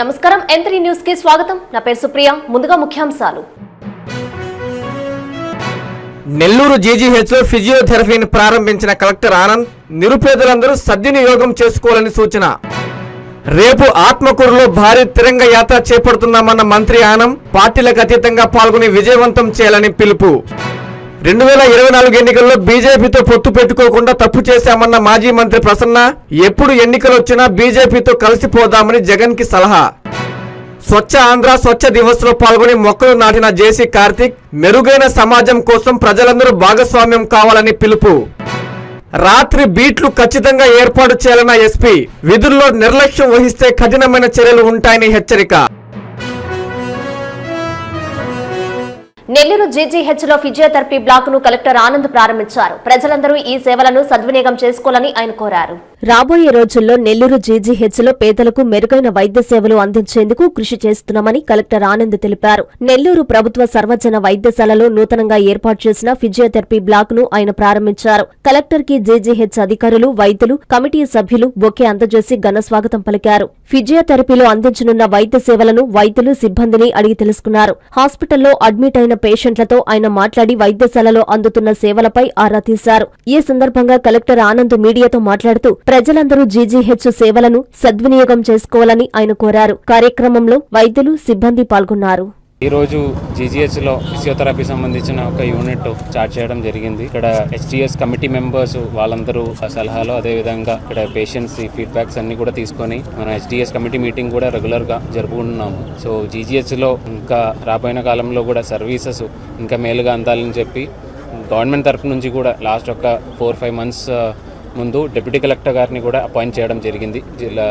నమస్కారం. ఎంత్రీ న్యూస్కి స్వాగతం. నా పేరు సుప్రియ. ముందుగా ముఖ్యాంశాలు. నెల్లూరు జీజీహెచ్లో ఫిజియోథెరపీని ప్రారంభించిన కలెక్టర్ ఆనంద్ నిరుపేదలందరూ సద్వినియోగం చేసుకోవాలని సూచన. రేపు ఆత్మకూరులో భారీ తిరంగ యాత్ర చేపడుతున్నామన్న మంత్రి ఆనం పార్టీలకు అతీతంగా పాల్గొని విజయవంతం చేయాలని పిలుపు. రెండు వేల ఇరవై నాలుగు ఎన్నికల్లో బీజేపీతో పొత్తు పెట్టుకోకుండా తప్పు చేశామన్న మాజీ మంత్రి ప్రసన్న ఎప్పుడు ఎన్నికలు వచ్చినా బీజేపీతో కలిసిపోదామని జగన్కి సలహా. స్వచ్ఛ ఆంధ్ర స్వచ్ఛ దివస్లో పాల్గొని మొక్కలు నాటిన జేసీ కార్తిక్ మెరుగైన సమాజం కోసం ప్రజలందరూ భాగస్వామ్యం కావాలని పిలుపు. రాత్రి బీట్లు ఖచ్చితంగా ఏర్పాటు చేయాలన్న ఎస్పీ విధుల్లో నిర్లక్ష్యం వహిస్తే కఠినమైన చర్యలు ఉంటాయని హెచ్చరిక. నెల్లూరు జీజీహెచ్లో ఫిజియోథెరపీ బ్లాక్ను కలెక్టర్ ఆనంద్ ప్రారంభించారు. ప్రజలందరూ ఈ సేవలను సద్వినియోగం చేసుకోవాలని ఆయన కోరారు. రాబోయే రోజుల్లో నెల్లూరు జీజీహెచ్లో పేదలకు మెరుగైన వైద్య సేవలు అందించేందుకు కృషి చేస్తున్నామని కలెక్టర్ ఆనంద్ తెలిపారు. నెల్లూరు ప్రభుత్వ సర్వజన వైద్యశాలలో నూతనంగా ఏర్పాటు చేసిన ఫిజియోథెరపీ బ్లాక్ను ఆయన ప్రారంభించారు. కలెక్టర్కి జీజీహెచ్ అధికారులు వైద్యులు కమిటీ సభ్యులు బొకే అందజేసి ఘన స్వాగతం పలికారు. ఫిజియోథెరపీలో అందించనున్న వైద్య సేవలను వైద్యులు సిబ్బందిని అడిగి తెలుసుకున్నారు. హాస్పిటల్లో అడ్మిట్ అయిన పేషెంట్లతో ఆయన మాట్లాడి వైద్యశాలలో అందుతున్న సేవలపై ఆరా తీశారు. ఈ సందర్భంగా కలెక్టర్ ఆనంద్ మీడియాతో మాట్లాడుతూ ప్రజలందరూ జీజీహెచ్ సేవలను సద్వినియోగం చేసుకోవాలని ఆయన కోరారు. కార్యక్రమంలో వైద్యులు సిబ్బంది పాల్గొన్నారు. ఈరోజు జీజీహెచ్లో ఫిజియోథెరపీ సంబంధించిన ఒక యూనిట్ చార్జ్ చేయడం జరిగింది. ఇక్కడ హెచ్డిఎస్ కమిటీ మెంబర్స్ వాళ్ళందరూ ఆ సలహాలు అదేవిధంగా ఇక్కడ పేషెంట్స్ ఫీడ్బ్యాక్స్ అన్ని కూడా తీసుకొని మన హెచ్డిఎస్ కమిటీ మీటింగ్ కూడా రెగ్యులర్గా జరుపుకుంటున్నాము. సో జీజీహెచ్లో ఇంకా రాబోయిన కాలంలో కూడా సర్వీసెస్ ఇంకా మేలుగా అందాలని చెప్పి గవర్నమెంట్ తరపు నుంచి కూడా లాస్ట్ ఒక ఫోర్ ఫైవ్ మంత్స్ ముందు డిప్యూటీ కలెక్టర్ గారిని కూడా అపాయింట్ చేయడం జరిగింది. జిల్లా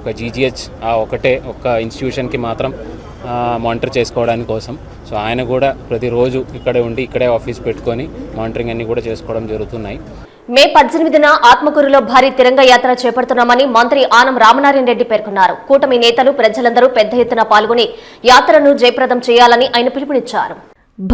ఒక జీజీహెచ్ ఆ ఒకటే ఒక ఇన్స్టిట్యూషన్కి మాత్రం మానిటర్ చేసుకోవడానికి కోసం. సో ఆయన కూడా ప్రతిరోజు ఇక్కడే ఉండి ఇక్కడే ఆఫీస్ పెట్టుకొని మానిటరింగ్ అన్ని కూడా చేసుకోవడం జరుగుతున్నాయి. మే పద్దెనిమిదిన ఆత్మకూరులో భారీ తిరంగ యాత్ర చేపడుతున్నామని మంత్రి ఆనం రామనారాయణ రెడ్డి పేర్కొన్నారు. కూటమి నేతలు ప్రజలందరూ పెద్ద ఎత్తున పాల్గొని యాత్రను జయప్రదం చేయాలని ఆయన పిలుపునిచ్చారు.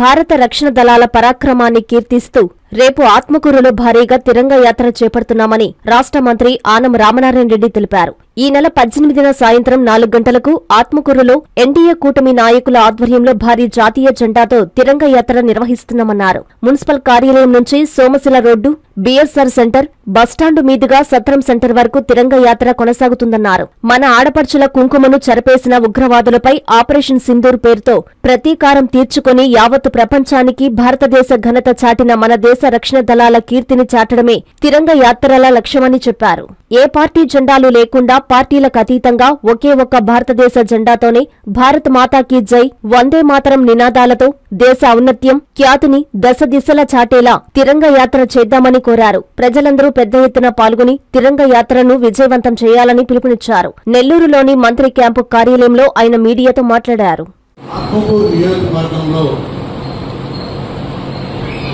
భారత రక్షణ దళాల పరాక్రమాన్ని కీర్తిస్తూ రేపు ఆత్మకూరులో భారీగా తిరంగ యాత్ర చేపడుతున్నామని రాష్ట్ర మంత్రి ఆనం రామనారాయణ రెడ్డి తెలిపారు. ఈ నెల పద్దెనిమిదిన సాయంత్రం నాలుగు గంటలకు ఆత్మకూరులో ఎన్డీఏ కూటమి నాయకుల ఆధ్వర్యంలో భారీ జాతీయ జెండాతో తిరంగ యాత్ర నిర్వహిస్తున్నామన్నారు. మున్సిపల్ కార్యాలయం నుంచి Somasila road BSR centre bus stand మీదుగా సత్రం సెంటర్ వరకు తిరంగ యాత్ర కొనసాగుతుందన్నారు. మన ఆడపడుచుల కుంకుమను చెరపేసిన ఉగ్రవాదులపై ఆపరేషన్ సింధూర్ పేరుతో ప్రతీకారం తీర్చుకుని యావత్ ప్రపంచానికి భారతదేశ ఘనత చాటిన మన దేశ రక్షణ దళాల కీర్తిని చాటడమే తిరంగ యాత్రల లక్ష్యమని చెప్పారు. ఏ పార్టీ జెండాలు లేకుండా పార్టీలకు అతీతంగా ఒకే ఒక్క భారతదేశ జెండాతోనే భారత్ మాతాకి జై వందే మాతరం నినాదాలతో దేశ ఔన్నత్యం ఖ్యాతిని దశ దిశలా చాటేలా తిరంగ యాత్ర చేద్దామని కోరారు. ప్రజలందరూ పెద్ద ఎత్తున పాల్గొని తిరంగ యాత్రను విజయవంతం చేయాలని పిలుపునిచ్చారు. నెల్లూరులోని మంత్రి క్యాంపు కార్యాలయంలో ఆయన మీడియాతో మాట్లాడారు.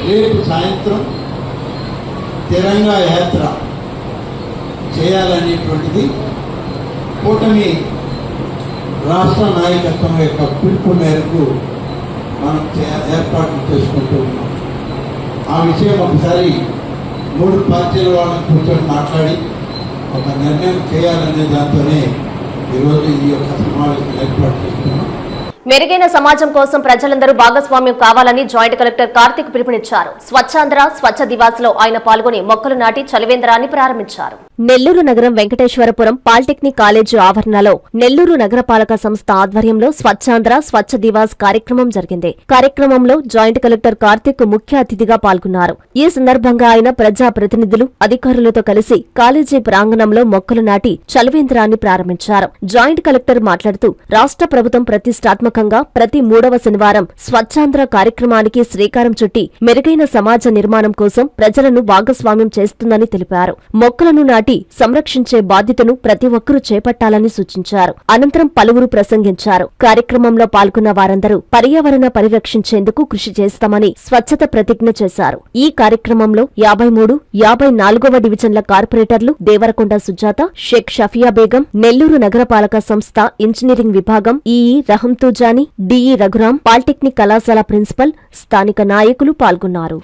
రేపు సాయంత్రం తిరంగా యాత్ర చేయాలనేటువంటిది కూటమి రాష్ట్ర నాయకత్వం యొక్క పిలుపు మేరకు మనం చే- ఏర్పాట్లు చేసుకుంటూ ఉన్నాం. ఆ విషయం ఒకసారి మూడు పార్టీల వాళ్ళని కూర్చొని మాట్లాడి ఒక నిర్ణయం చేయాలనే దాంతోనే ఈరోజు ఈ యొక్క సమావేశం ఏర్పాటు చేస్తున్నాం మెరుగైన సమాజం కోసం ప్రజలందరూ భాగస్వామ్యం కావాలని జాయింట్ కలెక్టర్ కార్తిక్ పిలుపునిచ్చారు. స్వచ్ఛాంధ్ర స్వచ్ఛ దివాస్లో ఆయన పాల్గొని మొక్కలు నాటి చలివేంద్రాన్ని ప్రారంభించారు. నెల్లూరు నగరం వెంకటేశ్వరపురం పాలిటెక్నిక్ కాలేజీ ఆవరణలో నెల్లూరు నగరపాలక సంస్థ ఆధ్వర్యంలో స్వచ్ఛాంధ్ర స్వచ్ఛ దివాస్ కార్యక్రమం జరిగింది. కార్యక్రమంలో జాయింట్ కలెక్టర్ కార్తిక్ ముఖ్య అతిథిగా పాల్గొన్నారు. ఈ సందర్భంగా ఆయన ప్రజా ప్రతినిధులు అధికారులతో కలిసి కాలేజీ ప్రాంగణంలో మొక్కలు నాటి చలవేంద్రాన్ని ప్రారంభించారు. జాయింట్ కలెక్టర్ మాట్లాడుతూ రాష్ట్ర ప్రభుత్వం ప్రతిష్టాత్మకంగా ప్రతి మూడవ శనివారం స్వచ్ఛాంధ్ర కార్యక్రమానికి శ్రీకారం చుట్టి మెరుగైన సమాజ నిర్మాణం కోసం ప్రజలను భాగస్వామ్యం చేస్తుందని తెలిపారు. మొక్కలను నాటి సంరక్షించే బాధ్యతను ప్రతి ఒక్కరూ చేపట్టాలని సూచించారు. అనంతరం పలువురు ప్రసంగించారు. కార్యక్రమంలో పాల్గొన్న వారందరూ పర్యావరణ పరిరక్షించేందుకు కృషి చేస్తామని స్వచ్ఛత ప్రతిజ్ఞ చేశారు. ఈ కార్యక్రమంలో యాభై మూడు యాభై నాలుగవ డివిజన్ల కార్పొరేటర్లు దేవరకొండ సుజాత షేక్ షఫియా బేగం నెల్లూరు నగరపాలక సంస్థ ఇంజనీరింగ్ విభాగం EE Rahamtujani DE Raghuram polytechnic కళాశాల ప్రిన్సిపల్ స్థానిక నాయకులు పాల్గొన్నారు.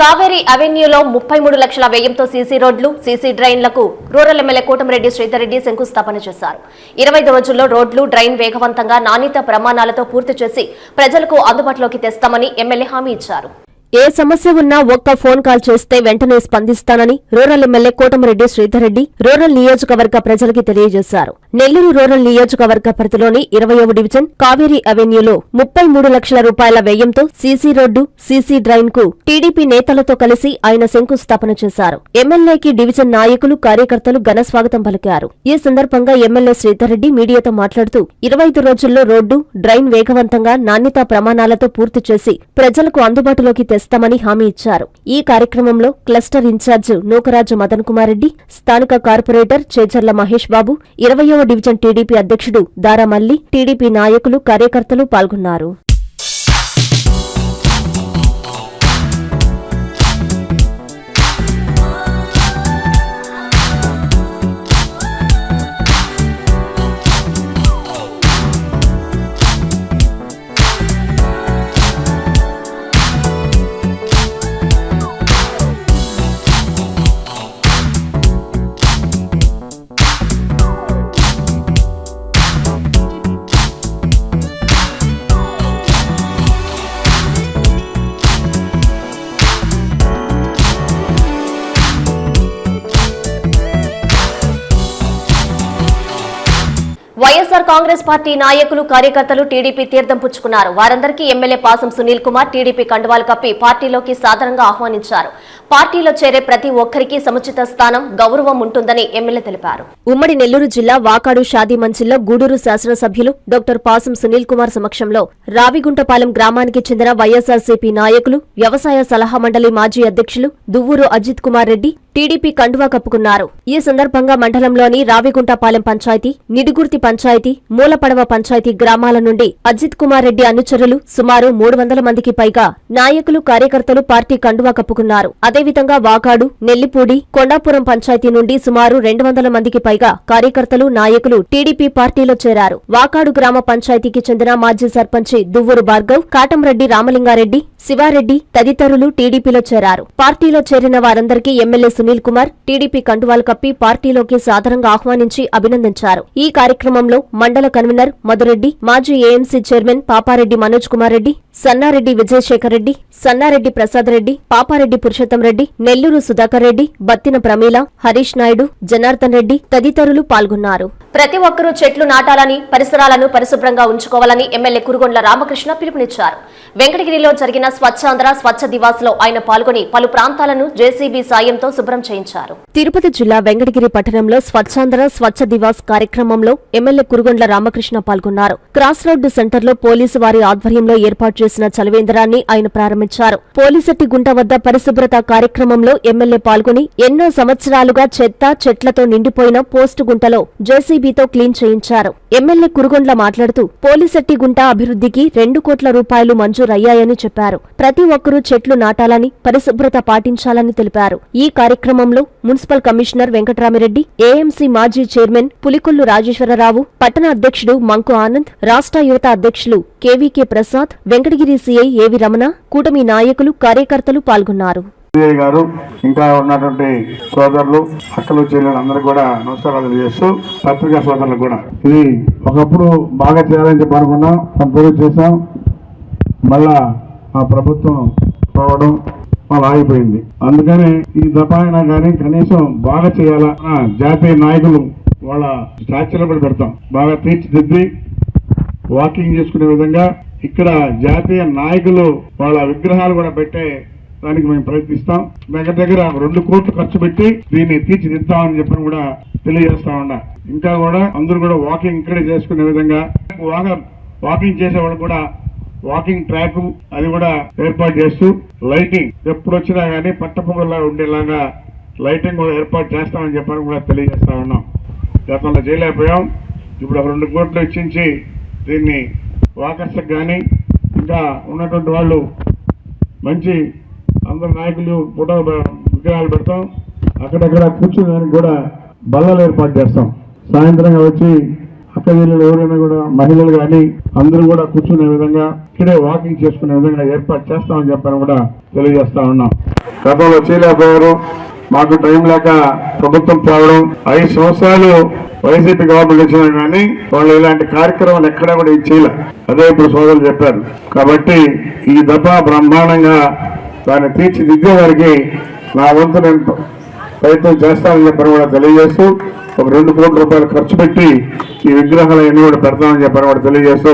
కావేరీ అవెన్యూలో ముప్పై మూడు లక్షల వ్యయంతో సీసీ రోడ్లు సీసీ డ్రైన్లకు రూరల్ ఎమ్మెల్యే కోటమిరెడ్డి శ్రీధర్రెడ్డి శంకుస్థాపన చేశారు. ఇరవై ఐదు రోజుల్లో రోడ్లు డ్రైన్ వేగవంతంగా నాణ్యత ప్రమాణాలతో పూర్తి చేసి ప్రజలకు అందుబాటులోకి తెస్తామని ఎమ్మెల్యే హామీ ఇచ్చారు. ఏ సమస్య ఉన్నా ఒక్క ఫోన్ కాల్ చేస్తే వెంటనే స్పందిస్తానని rural MLA Kotamireddy Sridhar Reddy rural నియోజకవర్గ ప్రజలకి తెలియజేశారు. నెల్లూరు రూరల్ నియోజకవర్గ పరిధిలోని ఇరవయవ డివిజన్ కావేరీ అవెన్యూలో ముప్పై మూడు లక్షల రూపాయల వ్యయంతో సీసీ రోడ్డు సీసీ డ్రైన్కు టీడీపీ నేతలతో కలిసి ఆయన శంకుస్థాపన చేశారు. ఎమ్మెల్యేకి డివిజన్ నాయకులు కార్యకర్తలు ఘన స్వాగతం పలికారు. ఈ సందర్భంగా ఎమ్మెల్యే శ్రీధర్రెడ్డి మీడియాతో మాట్లాడుతూ ఇరవై ఐదు రోజుల్లో రోడ్డు డ్రైన్ వేగవంతంగా నాణ్యతా ప్రమాణాలతో పూర్తి చేసి ప్రజలకు అందుబాటులోకి తెస్తామని హామీ ఇచ్చారు. ఈ కార్యక్రమంలో క్లస్టర్ ఇన్ఛార్జ్ నూకరాజు మదన్ కుమార్ రెడ్డి స్థానిక కార్పొరేటర్ చేచర్ల మహేష్ బాబు ఇరవయవ డివిజన్ టీడీపీ అధ్యక్షుడు దారామల్లి టీడీపీ నాయకులు కార్యకర్తలు పాల్గొన్నారు. కాంగ్రెస్ పార్టీ నాయకులు కార్యకర్తలు టీడీపీ తీర్థం పుచ్చుకున్నారు. వారందరికీ ఎమ్మెల్యే పాసం సునీల్ కుమార్ టీడీపీ కండువాలు కప్పి పార్టీలోకి సాధారణంగా ఆహ్వానించారు. పార్టీలో చేరే ప్రతి ఒక్కరికి సముచిత స్థానం గౌరవం ఉంటుందని ఎమ్మెల్యే తెలిపారు. ఉమ్మడి నెల్లూరు జిల్లా వాకాడు షాదీ మంచిల్లో గూడూరు శాసనసభ్యులు డాక్టర్ పాసం సునీల్ కుమార్ సమక్షంలో రావిగుంటపాలెం గ్రామానికి చెందిన వైఎస్ఆర్సీపీ నాయకులు వ్యవసాయ సలహా మండలి మాజీ అధ్యక్షులు దువ్వూరు అజిత్ కుమార్ రెడ్డి టీడీపీ కండువా కప్పుకున్నారు. ఈ సందర్భంగా మండలంలోని రావిగుంటపాలెం పంచాయతీ నిడిగుర్తి పంచాయతీ మూలపడవ పంచాయతీ గ్రామాల నుండి అజిత్ కుమార్ రెడ్డి అనుచరులు సుమారు మూడు వందల మందికి పైగా నాయకులు కార్యకర్తలు పార్టీ కండువా కప్పుకున్నారు. అదేవిధంగా వాకాడు నెల్లిపూడి కొండాపురం పంచాయతీ నుండి సుమారు రెండు వందల మందికి పైగా కార్యకర్తలు నాయకులు టీడీపీ పార్టీలో చేరారు. వాకాడు గ్రామ పంచాయతీకి చెందిన మాజీ సర్పంచి దువ్వూరు భార్గవ్ కాటంరెడ్డి రామలింగారెడ్డి శివారెడ్డి తదితరులు టీడీపీలో చేరారు. పార్టీలో చేరిన వారందరికీ ఎమ్మెల్యే సునీల్ కుమార్ టీడీపీ కండువాలు కప్పి పార్టీలోకి సాదరంగా ఆహ్వానించి అభినందించారు. ఈ కార్యక్రమంలో మండల కన్వీనర్ మధురెడ్డి మాజీ ఏఎంసీ చైర్మన్ పాపారెడ్డి మనోజ్ కుమార్ రెడ్డి సన్నారెడ్డి విజయశేఖర్ రెడ్డి సన్నారెడ్డి ప్రసాద్ రెడ్డి పాపారెడ్డి పురుషోత్తం రెడ్డి నెల్లూరు సుధాకర్ రెడ్డి బత్తిన ప్రమీల హరీష్ నాయుడు జనార్దన్ రెడ్డి తదితరులు పాల్గొన్నారు. ప్రతి ఒక్కరూ చెట్లు నాటాలని పరిసరాలను పరిశుభ్రంగా ఉంచుకోవాలని ఎమ్మెల్యే కురుగొండ్ల రామకృష్ణ పిలుపునిచ్చారు. వెంకటగిరిలో జరిగిన స్వచ్ఛాంధ్ర స్వచ్ఛ దివాస్లో ఆయన పాల్గొని పలు ప్రాంతాలను జేసీబీ సాయంతో శుభ్రం చేయించారు. తిరుపతి జిల్లా వెంకటగిరి పట్టణంలో స్వచ్ఛాంధ్ర స్వచ్ఛ దివాస్ కార్యక్రమంలో ఎమ్మెల్యే కురుగొండ్ల రామకృష్ణ పాల్గొన్నారు. క్రాస్ రోడ్డు సెంటర్లో పోలీసు వారి ఆధ్వర్యంలో ఏర్పాటు చేసిన చలివేంద్రాన్ని ఆయన ప్రారంభించారు. పోలీసెట్టి గుంట వద్ద పరిశుభ్రత కార్యక్రమంలో ఎమ్మెల్యే పాల్గొని ఎన్నో సంవత్సరాలుగా చెత్త చెట్లతో నిండిపోయిన పోస్టు గుంటలో జేసీబీతో క్లీన్ చేయించారు. ఎమ్మెల్యే కురుగొండ్ల మాట్లాడుతూ పోలీసెట్టి గుంట అభివృద్ధికి రెండు కోట్ల రూపాయలు మంజూరయ్యాయని చెప్పారు. ప్రతి ఒక్కరూ చెట్లు నాటాలని పరిశుభ్రత పాటించాలని తెలిపారు. ఈ కార్యక్రమంలో మున్సిపల్ కమిషనర్ వెంకటరామిరెడ్డి ఏఎంసీ మాజీ చైర్మన్ పులికొల్లు రాజేశ్వరరావు పట్టణ అధ్యక్షుడు మంకు ఆనంద్ రాష్ట్ర యువత అధ్యక్షులు కేవీకే ప్రసాద్ వెంకటగిరి సీఐ ఏవి రమణ కూటమి నాయకులు కార్యకర్తలు పాల్గొన్నారు. సిఐ గారు ఇంకా ఉన్నటువంటి సోదరులు అక్కలు చెల్లెలు అందరూ కూడా నమస్కారాలు చేస్తూ పత్రికా సోదరులకు కూడా. ఇది ఒకప్పుడు బాగా చేయాలని చెప్పి అనుకున్నాం కొంతవరకు చేసాం మళ్ళా ఆ ప్రభుత్వం పోవడం వాళ్ళు ఆగిపోయింది. అందుకనే ఈ దపాయినా కానీ కనీసం బాగా చేయాలా జాతీయ నాయకులు వాళ్ళ స్టాచ్యూలో కూడా పెడతాం. బాగా తీర్చిదిద్ది వాకింగ్ చేసుకునే విధంగా ఇక్కడ జాతీయ నాయకులు వాళ్ళ విగ్రహాలు కూడా పెట్టే దానికి మేము ప్రయత్నిస్తాం. దగ్గర దగ్గర రెండు కోట్లు ఖర్చు పెట్టి దీన్ని తీర్చిదిద్దామని చెప్పని కూడా తెలియజేస్తా ఉన్నా. ఇంకా కూడా అందరూ కూడా వాకింగ్ ఇక్కడే చేసుకునే విధంగా వాకింగ్ చేసేవాళ్ళు కూడా వాకింగ్ ట్రాక్ అది కూడా ఏర్పాటు చేస్తూ లైటింగ్ ఎప్పుడు వచ్చినా గానీ పట్టపొంగల్లా ఉండేలాగా లైటింగ్ కూడా ఏర్పాటు చేస్తామని చెప్పని కూడా తెలియజేస్తా ఉన్నాం. గతంలో చేయలేకపోయాం. ఇప్పుడు ఒక రెండు కోట్లు ఇచ్చించి దీన్ని వాకర్స్కి కానీ ఇంకా ఉన్నటువంటి వాళ్ళు మంచి అందరు నాయకులు ఫోటో విగ్రహాలు పెడతాం. అక్కడక్కడ కూర్చోడానికి కూడా బల్లలు ఏర్పాటు చేస్తాం. సాయంత్రంగా వచ్చి అక్కడ ఎవరైనా కూడా మహిళలు కానీ అందరూ కూడా కూర్చునే విధంగా ఇక్కడే వాకింగ్ చేసుకునే విధంగా ఏర్పాటు చేస్తామని చెప్పని కూడా తెలియజేస్తా ఉన్నాం. గతంలో చేయలేకపోయారు. మాకు టైం లేక ప్రభుత్వం తేవడం ఐదు సంవత్సరాలు వైసీపీ గవర్నమెంట్ ఇచ్చినా కానీ వాళ్ళు ఇలాంటి కార్యక్రమాలు ఎక్కడా కూడా ఇది అదే ఇప్పుడు సోదరులు చెప్పారు. కాబట్టి ఈ దఫ బ్రహ్మాండంగా దాన్ని తీర్చిదిద్దే వారికి నా వంతు నేను ప్రయత్నం చేస్తామని చెప్పని కూడా తెలియజేస్తూ ఒక రెండు కోట్ల రూపాయలు ఖర్చు పెట్టి ఈ విగ్రహాలు ఎన్ని కూడా పెడతామని చెప్పని కూడా తెలియజేస్తూ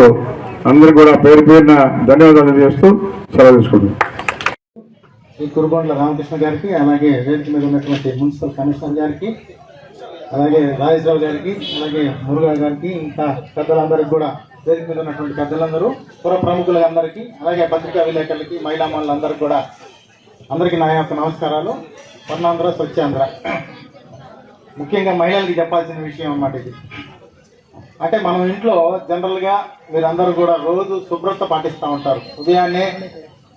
అందరికి కూడా పేరు పేరున ధన్యవాదాలు తెలియజేస్తూ సెలవు తీసుకుంటున్నాం. ఈ కురుగొండ్ల రామకృష్ణ గారికి అలాగే వేదిక మీద ఉన్నటువంటి మున్సిపల్ కమిషనర్ గారికి అలాగే రాజేశ్వరరావు గారికి అలాగే మురుగా గారికి ఇంకా పెద్దలందరికీ కూడా వేదిక మీద ఉన్నటువంటి పెద్దలందరూ పుర ప్రముఖులందరికీ అలాగే పత్రికా విలేకరులకి మహిళా మనులందరికీ కూడా అందరికీ నా యొక్క నమస్కారాలు. స్వర్ణాంధ్ర స్వచ్ఛాంధ్ర. ముఖ్యంగా మహిళలకి చెప్పాల్సిన విషయం అన్నమాట ఇది. అంటే మనం ఇంట్లో జనరల్గా వీరందరూ కూడా రోజు శుభ్రత పాటిస్తూ ఉంటారు. ఉదయాన్నే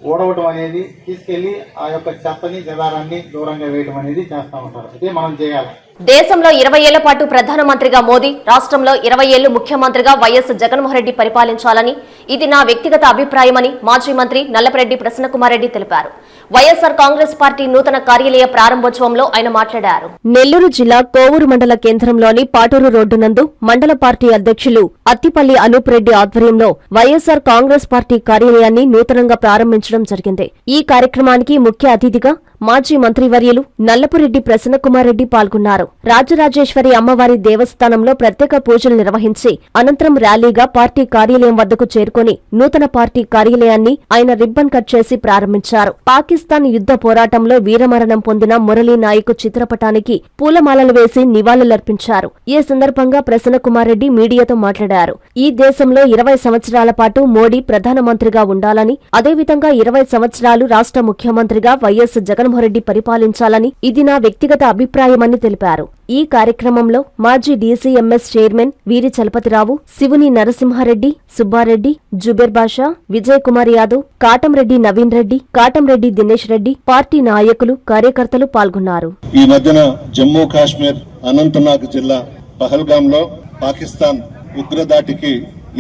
ఓడవటం అనేది తీసుకెళ్ళి ఆ యొక్క చెత్తని జలారాన్ని దూరంగా వేయడం అనేది చేస్తూ ఉంటారు. ఇదే మనం చేయాలి. దేశంలో ఇరవై ఏళ్ళ పాటు ప్రధానమంత్రిగా మోదీ రాష్ట్రంలో ఇరవై ఏళ్ళు ముఖ్యమంత్రిగా వైఎస్ జగన్మోహన్ రెడ్డి పరిపాలించాలని ఇది నా వ్యక్తిగత అభిప్రాయమని మాజీ మంత్రి నల్లపరెడ్డి ప్రసన్నకుమార్ రెడ్డి తెలిపారు. వైఎస్ఆర్ కాంగ్రెస్ పార్టీ నూతన కార్యాలయ ప్రారంభోత్సవంలో ఆయన మాట్లాడారు. నెల్లూరు జిల్లా కోవూరు మండల కేంద్రంలోని పాటూరు రోడ్డు నందు మండల పార్టీ అధ్యక్షులు అత్తిపల్లి అనూప్ రెడ్డి ఆధ్వర్యంలో వైఎస్ఆర్ కాంగ్రెస్ పార్టీ కార్యాలయాన్ని నూతనంగా ప్రారంభించడం జరిగింది. ఈ కార్యక్రమానికి ముఖ్య అతిథిగా మాజీ మంత్రివర్యులు నల్లపురెడ్డి ప్రసన్నకుమార్ రెడ్డి పాల్గొన్నారు. రాజరాజేశ్వరి అమ్మవారి దేవస్థానంలో ప్రత్యేక పూజలు నిర్వహించి అనంతరం ర్యాలీగా పార్టీ కార్యాలయం వద్దకు చేరుకుని నూతన పార్టీ కార్యాలయాన్ని ఆయన రిబ్బన్ కట్ చేసి ప్రారంభించారు. పాకిస్తాన్ యుద్ధ పోరాటంలో వీరమరణం పొందిన మురళీ నాయక్ చిత్రపటానికి పూలమాలలు వేసి నివాళులర్పించారు. ఈ సందర్భంగా ప్రసన్నకుమార్ రెడ్డి మీడియాతో మాట్లాడారు. ఈ దేశంలో ఇరవై సంవత్సరాల పాటు మోడీ ప్రధానమంత్రిగా ఉండాలని అదేవిధంగా ఇరవై సంవత్సరాలు రాష్ట్ర ముఖ్యమంత్రిగా వైఎస్ జగన్మోహన్రెడ్డి పరిపాలించాలని ఇది నా వ్యక్తిగత అభిప్రాయమని తెలిపారు. ఈ కార్యక్రమంలో మాజీ DCMS chairman Veeri Chalapathirao Sivuni Narasimha Reddy Subbareddy Zubair Basha Vijay Kumar Yadav Katamreddy Naveen Reddy Katamreddy Dinesh Reddy party నాయకులు కార్యకర్తలు పాల్గొన్నారు. ఈ మధ్యన జమ్మూ కాశ్మీర్ అనంతనాగ్ జిల్లా పహల్గాంలో పాకిస్తాన్ ఉగ్రదాటికి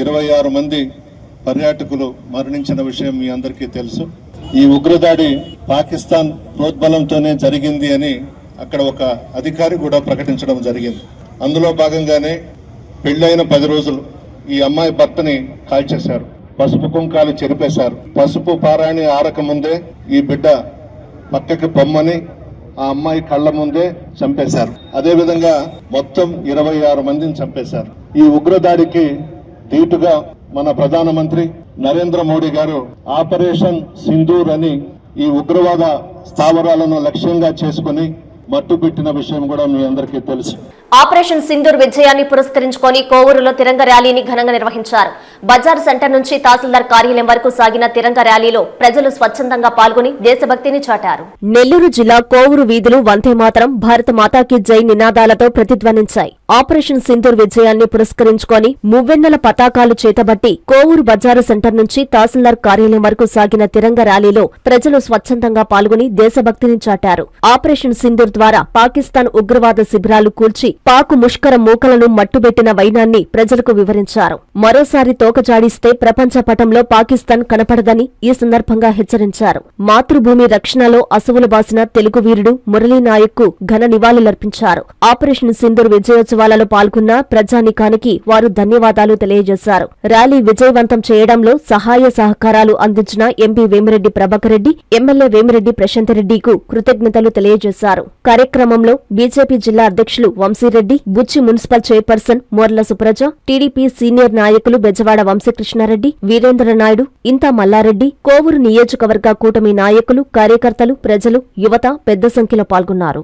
ఇరవై ఆరు మంది పర్యాటకులు మరణించిన విషయం మీ అందరికీ తెలుసు. ఈ ఉగ్రదాడి పాకిస్తాన్ ప్రోద్బలంతోనే జరిగింది అని అక్కడ ఒక అధికారి కూడా ప్రకటించడం జరిగింది. అందులో భాగంగానే పెళ్ళైన పది రోజులు ఈ అమ్మాయి భర్తని కాల్చేశారు. పసుపు కుంకాలు చెరిపేశారు. పసుపు పారాణి ఆరక ముందే ఈ బిడ్డ పక్కకి పొమ్మని ఆ అమ్మాయి కళ్ళ ముందే చంపేశారు. అదేవిధంగా మొత్తం ఇరవై ఆరు మందిని చంపేశారు. ఈ ఉగ్రదాడికి ధీటుగా మన ప్రధానమంత్రి నరేంద్ర మోడీ గారు ఆపరేషన్ సింధూర్ అని ఈ ఉగ్రవాద స్థావరాలను లక్ష్యంగా చేసుకుని మట్టుపెట్టిన విషయం కూడా మీ అందరికీ తెలుసు. ఆపరేషన్ సింధూర్ విజయాన్ని పురస్కరించుకొని కోవూరులో తిరంగ ర్యాలీని ఘనంగా నిర్వహించారు. బజార్ సెంటర్ నుంచి తహసీల్దార్ కార్యాలయం వరకు సాగిన తిరంగ ర్యాలీలో ప్రజలు స్వచ్ఛందంగా పాల్గొని దేశభక్తిని చాటారు. నెల్లూరు జిల్లా కోవూరు వీధులు వందే మాత్రం భారత మాతాకి జై నినాదాలతో ప్రతిధ్వనించాయి. ఆపరేషన్ సింధూర్ విజయాన్ని పురస్కరించుకొని మువ్వెన్నెల పతాకాలు చేతబట్టి కోవూరు బజారు సెంటర్ నుంచి తహసీల్దార్ కార్యాలయం వరకు సాగిన తిరంగ ర్యాలీలో ప్రజలు స్వచ్ఛందంగా పాల్గొని దేశభక్తిని చాటారు. ఆపరేషన్ సింధూర్ ద్వారా పాకిస్తాన్ ఉగ్రవాద శిబిరాలు కూల్చి పాకు ముష్కర మూకలను మట్టుబెట్టిన వైనాన్ని ప్రజలకు వివరించారు. మరోసారి తోకజాడిస్తే ప్రపంచ పటంలో పాకిస్తాన్ కనపడదని ఈ సందర్భంగా హెచ్చరించారు. మాతృభూమి రక్షణలో అసువులు బాసిన తెలుగు వీరుడు మురళీ నాయక్ ఘన నివాళులర్పించారు. ఆపరేషన్ సింధూర్ విజయోత్సవాలలో పాల్గొన్న ప్రజానికానికి వారు ధన్యవాదాలు తెలియజేశారు. ర్యాలీ విజయవంతం చేయడంలో సహాయ సహకారాలు అందించిన ఎంపీ వేమిరెడ్డి ప్రభాకర్ రెడ్డి ఎమ్మెల్యే వేమిరెడ్డి ప్రశాంత్ రెడ్డికు కృతజ్ఞతలు తెలియజేశారు. కార్యక్రమంలో బీజేపీ జిల్లా అధ్యక్షులు Vamsi Reddy Buchi municipal chairperson Morla Supraja TDP senior నాయకులు బెజవాడ వంశీకృష్ణారెడ్డి వీరేంద్ర నాయుడు ఇంతా మల్లారెడ్డి కోవూరు నియోజకవర్గ కూటమి నాయకులు కార్యకర్తలు ప్రజలు యువత పెద్ద సంఖ్యలో పాల్గొన్నారు.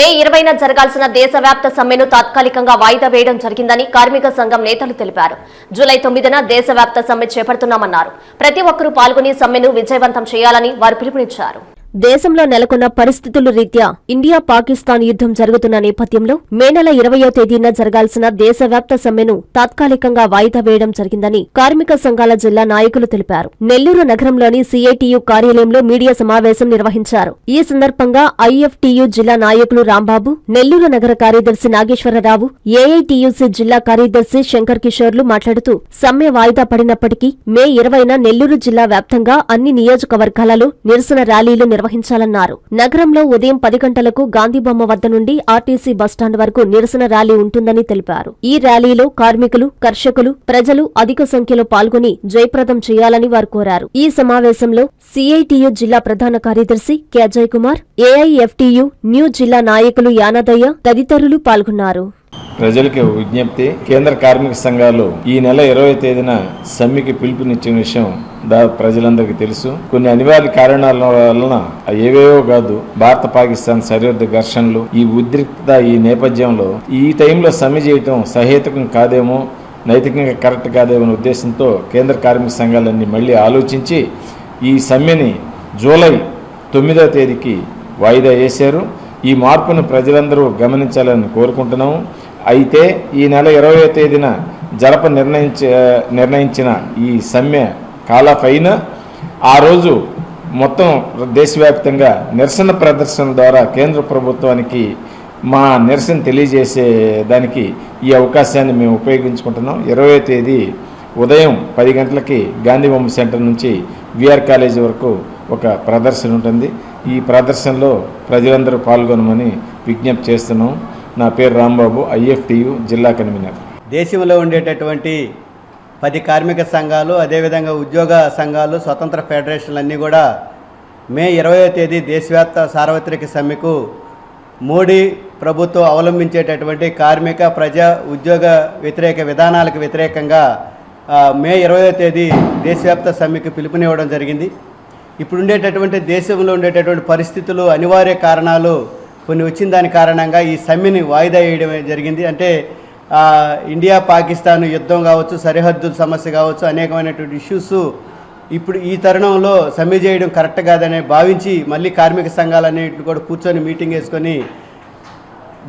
మే ఇరవైన జరగాల్సిన దేశవ్యాప్త సమ్మెను తాత్కాలికంగా వాయిదా వేయడం జరిగిందని కార్మిక సంఘం నేతలు తెలిపారు. జూలై తొమ్మిదిన దేశవ్యాప్త సమ్మె చేపడుతున్నామన్నారు. ప్రతి ఒక్కరూ పాల్గొని సమ్మెను విజయవంతం చేయాలని వారు పిలుపునిచ్చారు. దేశంలో నెలకొన్న పరిస్థితుల రీత్యా ఇండియా పాకిస్తాన్ యుద్ధం జరుగుతున్న నేపథ్యంలో మే నెల ఇరవయో తేదీన జరగాల్సిన దేశవ్యాప్త సమ్మెను తాత్కాలికంగా వాయిదా వేయడం జరిగిందని కార్మిక సంఘాల జిల్లా నాయకులు తెలిపారు. నెల్లూరు నగరంలోని సిఐటియు కార్యాలయంలో మీడియా సమావేశం నిర్వహించారు. ఈ సందర్భంగా ఐఎఫ్టియు జిల్లా నాయకులు రాంబాబు నెల్లూరు నగర కార్యదర్శి నాగేశ్వరరావు ఏఐటియుసి జిల్లా కార్యదర్శి శంకర్ కిషోర్లు మాట్లాడుతూ సమ్మె వాయిదా పడినప్పటికీ మే ఇరవైన నెల్లూరు జిల్లా వ్యాప్తంగా అన్ని నియోజకవర్గాలలో నిరసన ర్యాలీలు నిర్వహించాలన్నారు. నగరంలో ఉదయం పది గంటలకు గాంధీబొమ్మ వద్ద నుండి ఆర్టీసీ బస్టాండ్ వరకు నిరసన ర్యాలీ ఉంటుందని తెలిపారు. ఈ ర్యాలీలో కార్మికులు కర్షకులు ప్రజలు అధిక సంఖ్యలో పాల్గొని జయప్రదం చేయాలని వారు కోరారు. ఈ సమావేశంలో సిఐటియు జిల్లా ప్రధాన కార్యదర్శి K. Ajay Kumar AIFTU new జిల్లా నాయకులు యానదయ్య తదితరులు పాల్గొన్నారు. ప్రజలకి విజ్ఞప్తి. కేంద్ర కార్మిక సంఘాలు ఈ నెల ఇరవై తేదీన సమ్మెకి పిలుపునిచ్చిన విషయం దా ప్రజలందరికీ తెలుసు. కొన్ని అనివార్య కారణాల వలన ఏవేవో కాదు భారత పాకిస్తాన్ సరిహద్దు ఘర్షణలు ఈ ఉద్రిక్తత ఈ నేపథ్యంలో ఈ టైంలో సమ్మె చేయటం సహేతుకం కాదేమో నైతికంగా కరెక్ట్ కాదేమో అనే ఉద్దేశంతో కేంద్ర కార్మిక సంఘాలన్నీ మళ్ళీ ఆలోచించి ఈ సమ్మెని జూలై తొమ్మిదవ తేదీకి వాయిదా వేశారు. ఈ మార్పును ప్రజలందరూ గమనించాలని కోరుకుంటున్నాము. అయితే ఈ నెల ఇరవై తేదీన జరప నిర్ణయించ నిర్ణయించిన ఈ సమ్మె కాలపైన ఆ రోజు మొత్తం దేశవ్యాప్తంగా నిరసన ప్రదర్శన ద్వారా కేంద్ర ప్రభుత్వానికి మా నిరసన తెలియజేసే దానికి ఈ అవకాశాన్ని మేము ఉపయోగించుకుంటున్నాం. ఇరవై తేదీ ఉదయం పది గంటలకి గాంధీబొమ్మ సెంటర్ నుంచి విఆర్ కాలేజీ వరకు ఒక ప్రదర్శన ఉంటుంది. ఈ ప్రదర్శనలో ప్రజలందరూ పాల్గొనమని విజ్ఞప్తి చేస్తున్నాం. నా పేరు రాంబాబు ఐఎఫ్టియు జిల్లా కన్వీనర్. దేశంలో ఉండేటటువంటి పది కార్మిక సంఘాలు అదేవిధంగా ఉద్యోగ సంఘాలు స్వతంత్ర ఫెడరేషన్లు అన్నీ కూడా మే ఇరవయో తేదీ దేశవ్యాప్త సార్వత్రిక సమ్మెకు మోడీ ప్రభుత్వం అవలంబించేటటువంటి కార్మిక ప్రజా ఉద్యోగ వ్యతిరేక విధానాలకు వ్యతిరేకంగా మే ఇరవయో తేదీ దేశవ్యాప్త సమ్మెకు పిలుపునివ్వడం జరిగింది. ఇప్పుడు ఉండేటటువంటి దేశంలో ఉండేటటువంటి పరిస్థితులు అనివార్య కారణాలు కొన్ని వచ్చిన దాని కారణంగా ఈ సమ్మెని వాయిదా వేయడం జరిగింది. అంటే ఇండియా పాకిస్తాన్ యుద్ధం కావచ్చు సరిహద్దుల సమస్య కావచ్చు అనేకమైనటువంటి ఇష్యూస్ ఇప్పుడు ఈ తరుణంలో సమ్మె చేయడం కరెక్ట్ కాదని భావించి మళ్ళీ కార్మిక సంఘాలన్నింటిని కూడా కూర్చొని మీటింగ్ వేసుకొని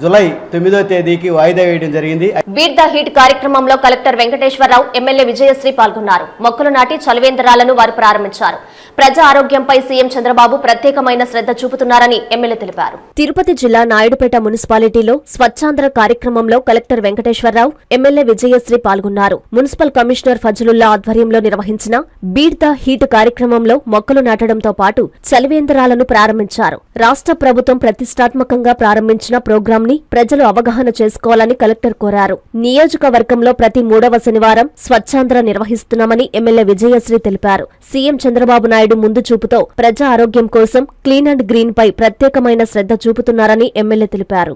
జూలై తొమ్మిదో తేదీకి వాయిదా వేయడం జరిగింది. బీట్ ద హీట్ కార్యక్రమంలో కలెక్టర్ వెంకటేశ్వరరావు ఎమ్మెల్యే విజయశ్రీ పాల్గొన్నారు. మొక్కలు నాటి చలివేంద్రాలను వారు ప్రారంభించారు. ప్రజా ఆరోగ్యంపై సీఎం చంద్రబాబు ప్రత్యేకమైన శ్రద్ధ చూపుతున్నారని ఎమ్మెల్యే తెలిపారు. తిరుపతి జిల్లా నాయుడుపేట మున్సిపాలిటీలో స్వచ్ఛాంధ్ర కార్యక్రమంలో కలెక్టర్ వెంకటేశ్వరరావు ఎమ్మెల్యే విజయశ్రీ పాల్గొన్నారు. మున్సిపల్ కమిషనర్ ఫజలుల్లా ఆధ్వర్యంలో నిర్వహించిన బీట్ ద హీట్ కార్యక్రమంలో మొక్కలు నాటడంతో పాటు చలివేంద్రాలను ప్రారంభించారు. రాష్ట్ర ప్రభుత్వం ప్రతిష్టాత్మకంగా ప్రారంభించిన ప్రోగ్రాం ని ప్రజలు అవగాహన చేసుకోవాలని కలెక్టర్ కోరారు. నియోజకవర్గంలో ప్రతి మూడవ శనివారం స్వచ్ఛాంధ్ర నిర్వహిస్తున్నామని ఎమ్మెల్యే విజయశ్రీ తెలిపారు. సీఎం చంద్రబాబు నాయుడు ముందు చూపుతో ప్రజా ఆరోగ్యం కోసం క్లీన్ అండ్ గ్రీన్ పై ప్రత్యేకమైన శ్రద్ధ చూపుతున్నారని ఎమ్మెల్యే తెలిపారు.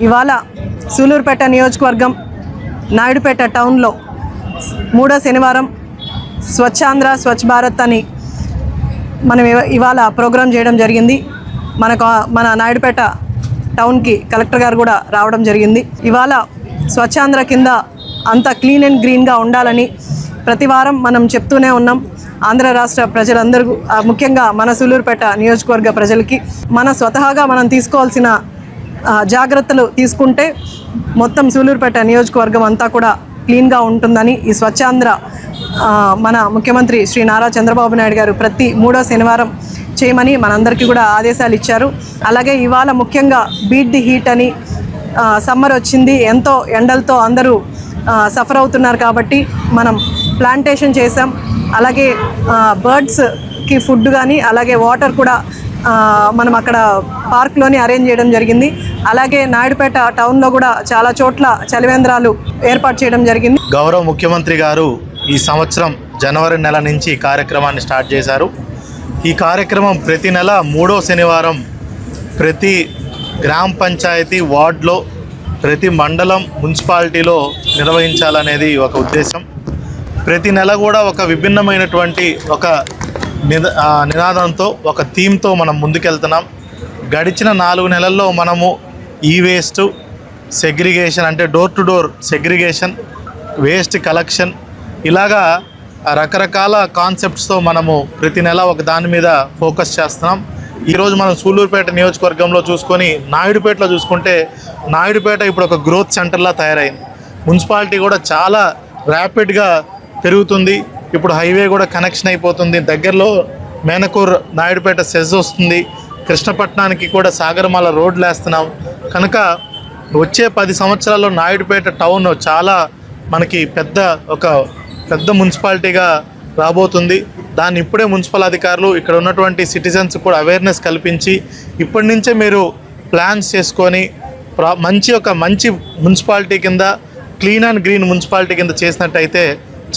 ఇవాళ సూలూరుపేట నియోజకవర్గం నాయుడుపేట టౌన్లో మూడో శనివారం స్వచ్ఛాంధ్ర స్వచ్ఛ భారత్ అని మనం ఇవ- ఇవాళ ప్రోగ్రాం చేయడం జరిగింది. మనకు మన నాయుడుపేట టౌన్కి కలెక్టర్ గారు కూడా రావడం జరిగింది. ఇవాళ స్వచ్ఛాంధ్ర కింద అంత క్లీన్ అండ్ గ్రీన్గా ఉండాలని ప్రతి వారం మనం చెప్తూనే ఉన్నాం. ఆంధ్ర రాష్ట్ర ప్రజలందరూ ముఖ్యంగా మన సూలూరుపేట నియోజకవర్గ ప్రజలకి మన స్వతహాగా మనం తీసుకోవాల్సిన జాగ్రత్తలు తీసుకుంటే మొత్తం సూలూరుపేట నియోజకవర్గం అంతా కూడా క్లీన్గా ఉంటుందని ఈ స్వచ్ఛాంధ్ర మన ముఖ్యమంత్రి శ్రీ నారా చంద్రబాబు నాయుడు గారు ప్రతి మూడో శనివారం చేయమని మనందరికీ కూడా ఆదేశాలు ఇచ్చారు. అలాగే ఇవాళ ముఖ్యంగా బీట్ ది హీట్ అని సమ్మర్ వచ్చింది. ఎంతో ఎండలతో అందరూ సఫర్ అవుతున్నారు కాబట్టి మనం ప్లాంటేషన్ చేసాం అలాగే బర్డ్స్కి ఫుడ్ కానీ అలాగే వాటర్ కూడా మనం అక్కడ పార్క్లోనే అరేంజ్ చేయడం జరిగింది. అలాగే నాయుడుపేట టౌన్లో కూడా చాలా చోట్ల చలివేంద్రాలు ఏర్పాటు చేయడం జరిగింది. గౌరవ ముఖ్యమంత్రి గారు ఈ సంవత్సరం జనవరి నెల నుంచి కార్యక్రమాన్ని స్టార్ట్ చేశారు. ఈ కార్యక్రమం ప్రతి నెల మూడో శనివారం ప్రతి గ్రామ పంచాయతీ వార్డులో ప్రతి మండలం మున్సిపాలిటీలో నిర్వహించాలనేది ఒక ఉద్దేశం. ప్రతి నెల కూడా ఒక విభిన్నమైనటువంటి ఒక నినాదంతో ఒక థీమ్తో మనం ముందుకెళ్తున్నాం. గడిచిన నాలుగు నెలల్లో మనము ఈ వేస్ట్ సెగ్రిగేషన్ అంటే door to door segregation waste collection ఇలాగా రకరకాల కాన్సెప్ట్స్తో మనము ప్రతి నెల ఒక దాని మీద ఫోకస్ చేస్తున్నాం. ఈరోజు మనం సూళ్ళూరుపేట నియోజకవర్గంలో చూసుకొని నాయుడుపేటలో చూసుకుంటే నాయుడుపేట ఇప్పుడు ఒక గ్రోత్ సెంటర్లా తయారైంది. మున్సిపాలిటీ కూడా చాలా ర్యాపిడ్గా పెరుగుతుంది. ఇప్పుడు హైవే కూడా కనెక్షన్ అయిపోతుంది. దగ్గరలో మేనకూర్ నాయుడుపేట సెజ్ వస్తుంది. కృష్ణపట్నానికి కూడా సాగరమాల రోడ్లు వేస్తున్నాం. కనుక వచ్చే పది సంవత్సరాల్లో నాయుడుపేట టౌన్ చాలా మనకి పెద్ద ఒక పెద్ద మున్సిపాలిటీగా రాబోతుంది. దాన్ని ఇప్పుడే మున్సిపల్ అధికారులు ఇక్కడ ఉన్నటువంటి సిటిజన్స్ కూడా అవేర్నెస్ కల్పించి ఇప్పటి నుంచే మీరు ప్లాన్స్ చేసుకొని ప్రా- మంచి ఒక మంచి మున్సిపాలిటీ కింద క్లీన్ అండ్ గ్రీన్ మున్సిపాలిటీ కింద చేసినట్టయితే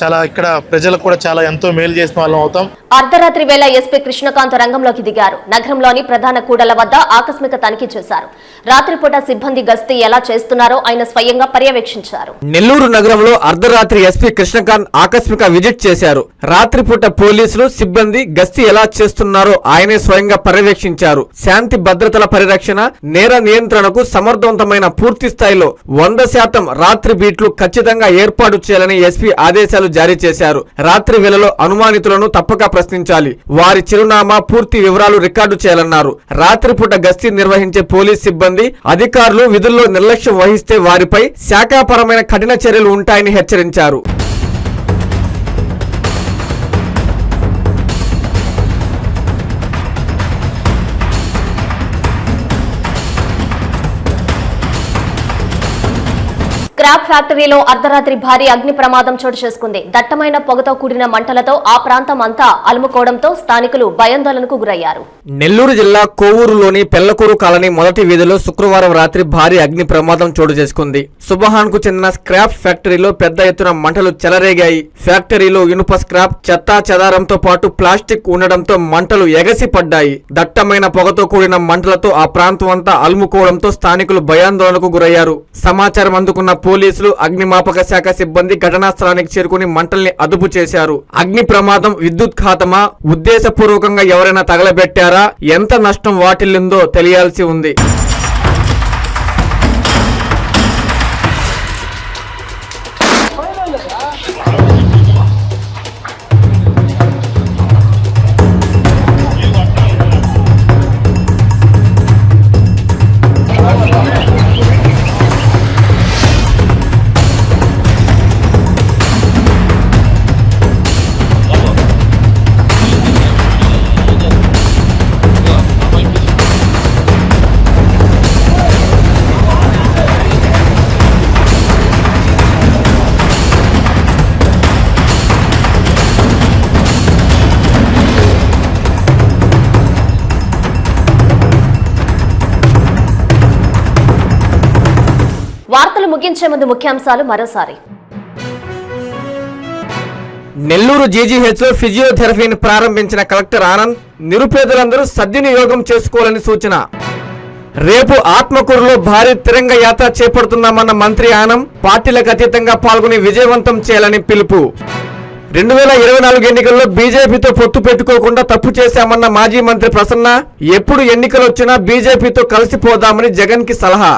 చాలా ఇక్కడ ప్రజలకు కూడా చాలా ఎంతో మేలు చేసిన వాళ్ళం అవుతాం. అర్ధరాత్రి వేళ ఎస్పీ కృష్ణకాంత్ రంగంలోకి దిగారు. నగరంలోని ప్రధాన కూడల వద్ద ఆకస్మిక తనిఖీ చేశారు. రాత్రిపూట సిబ్బంది గస్తీ ఎలా చేస్తున్నారో ఆయన స్వయంగా పర్యవేక్షించారు. నెల్లూరు నగరంలో అర్ధరాత్రి ఎస్పీ కృష్ణకాంత్ ఆకస్మిక విజిట్ చేశారు. రాత్రిపూట పోలీసులు సిబ్బంది గస్తీ ఎలా చేస్తున్నారో ఆయనే స్వయంగా పర్యవేక్షించారు. శాంతి భద్రతల పరిరక్షణ నేర నియంత్రణకు సమర్థవంతమైన పూర్తి స్థాయిలో వంద శాతం రాత్రి బీట్లు ఖచ్చితంగా ఏర్పాటు చేయాలని ఎస్పీ ఆదేశాలు జారీ చేశారు. రాత్రి వేళలో అనుమానితులను తప్పక ప్రశ్నించాలి. వారి చిరునామా పూర్తి వివరాలు రికార్డు చేయాలన్నారు. రాత్రిపూట గస్తీ నిర్వహించే పోలీస్ సిబ్బంది అధికారులు విధుల్లో నిర్లక్ష్యం వహిస్తే వారిపై శాఖాపరమైన కఠిన చర్యలు ఉంటాయని హెచ్చరించారు. స్క్రాప్ ఫ్యాక్టరీలో అర్ధరాత్రి భారీ అగ్ని ప్రమాదం చోటు చేసుకుంది. దట్టమైన పొగతో కూడిన మంటలతో ఆ ప్రాంతం అంతా అలుముకోవడంతో స్థానికులు భయాందోళనకు గురయ్యారు. నెల్లూరు జిల్లా కోవూరులోని పెళ్ళకూరు కాలనీ మొదటి వీధిలో శుక్రవారం రాత్రి భారీ అగ్ని ప్రమాదం చోటు చేసుకుంది. సుబహాన్కు చెందిన స్క్రాప్ ఫ్యాక్టరీలో పెద్ద ఎత్తున మంటలు చెలరేగాయి. ఫ్యాక్టరీలో ఇనుప స్క్రాప్ చెత్తా చెదారంతో పాటు ప్లాస్టిక్ ఉండడంతో మంటలు ఎగసి పడ్డాయి దట్టమైన పొగతో కూడిన మంటలతో ఆ ప్రాంతం అంతా అలుముకోవడంతో స్థానికులు భయాందోళనకు గురయ్యారు. సమాచారం అందుకున్న పోలీసులు అగ్నిమాపక శాఖ సిబ్బంది ఘటనా స్థలానికి చేరుకుని మంటల్ని అదుపు చేశారు. అగ్ని ప్రమాదం విద్యుత్ ఖాతమా? ఉద్దేశపూర్వకంగా ఎవరైనా తగలబెట్టారా? ఎంత నష్టం వాటిల్లిందో తెలియాల్సి ఉంది. వార్తలు ముందు ముఖ్యాంశాలు మరోసారి. నెల్లూరు జీజీహెచ్లో ఫిజియోథెరపీని ప్రారంభించిన కలెక్టర్ ఆనంద్ నిరుపేదలందరూ సద్వినియోగం చేసుకోవాలని సూచన. రేపు ఆత్మకూరులో భారీ తిరంగ యాత్ర చేపడుతున్నామన్న మంత్రి ఆనం పార్టీలకు అతీతంగా పాల్గొని విజయవంతం చేయాలని పిలుపు. రెండు వేల ఇరవై నాలుగు ఎన్నికల్లో బీజేపీతో పొత్తు పెట్టుకోకుండా తప్పు చేశామన్న మాజీ మంత్రి ప్రసన్న ఎప్పుడు ఎన్నికలు వచ్చినా బీజేపీతో కలిసిపోదామని జగన్కి సలహా.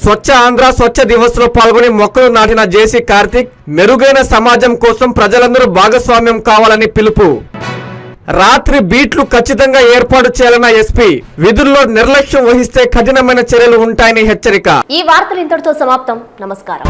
స్వచ్ఛ ఆంధ్ర స్వచ్ఛ దివస్లో పాల్గొని మొక్కలు నాటిన జేసీ కార్తిక్ మెరుగైన సమాజం కోసం ప్రజలందరూ భాగస్వామ్యం కావాలని పిలుపు. రాత్రి బీట్లు ఖచ్చితంగా ఏర్పాటు చేయాలన్న ఎస్పీ విధుల్లో నిర్లక్ష్యం వహిస్తే కఠినమైన చర్యలు ఉంటాయని హెచ్చరిక. ఈ వార్తలు ఇంతటితో సమాప్తం. నమస్కారం.